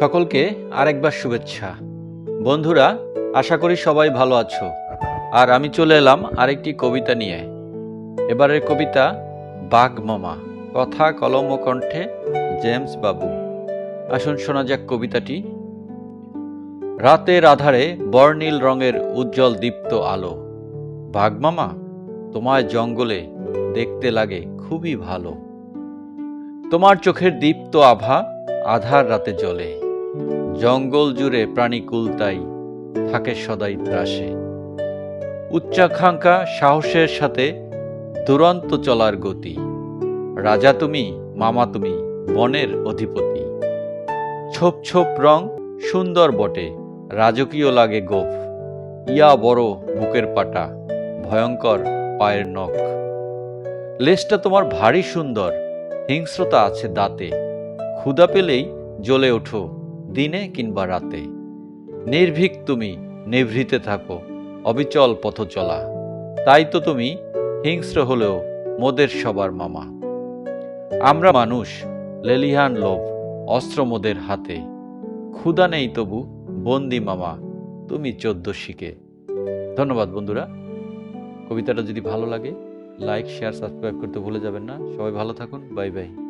সকলকে আরেকবার শুভেচ্ছা। বন্ধুরা, আশা করি সবাই ভালো আছো। আর আমি চলে এলাম আরেকটি কবিতা নিয়ে। এবারের কবিতা, বাঘ মামা। কথা কলম ও কণ্ঠে জেমস বাবু। আসুন শোনা যাক কবিতাটি। রাতের আধারে বর্ণিল রঙের উজ্জ্বল দীপ্ত আলো। বাঘ মামা, তোমায় জঙ্গলে দেখতে লাগে খুবই ভালো। তোমার চোখের দীপ্ত আভা আধার রাতে জ্বলে। জঙ্গল জুড়ে প্রাণী কুলতাই থাকে সদাই ত্রাসে। উচ্চাকাঙ্ক্ষা সাহসের সাথে দুরন্ত চলার গতি। রাজা তুমি, মামা তুমি, বনের অধিপতি। ছোপ ছোপ রং সুন্দর বটে, রাজকীয় লাগে গোফ। ইয়া বড় বুকের পাটা, ভয়ঙ্কর পায়ের নখ। লেজটা তোমার ভারী সুন্দর, হিংস্রতা আছে দাঁতে। ক্ষুদা পেলেই জ্বলে ওঠো। দিনে কিংবা রাতে। নির্ভীক তুমি, নিভৃতে থাকো, অবিচল পথ চলা। তাই তো তুমি হিংস্র হলেও মোদের সবার মামা। আমরা মানুষ, লেলিহান লোভ, অস্ত্র মোদের হাতে। ক্ষুদা নেই তবু, বন্দি মামা, তুমি চোদ্দ শিখে। ধন্যবাদ বন্ধুরা। কবিতাটা যদি ভালো লাগে লাইক শেয়ার সাবস্ক্রাইব করতে ভুলে যাবেন না। সবাই ভালো থাকুন। Bye bye.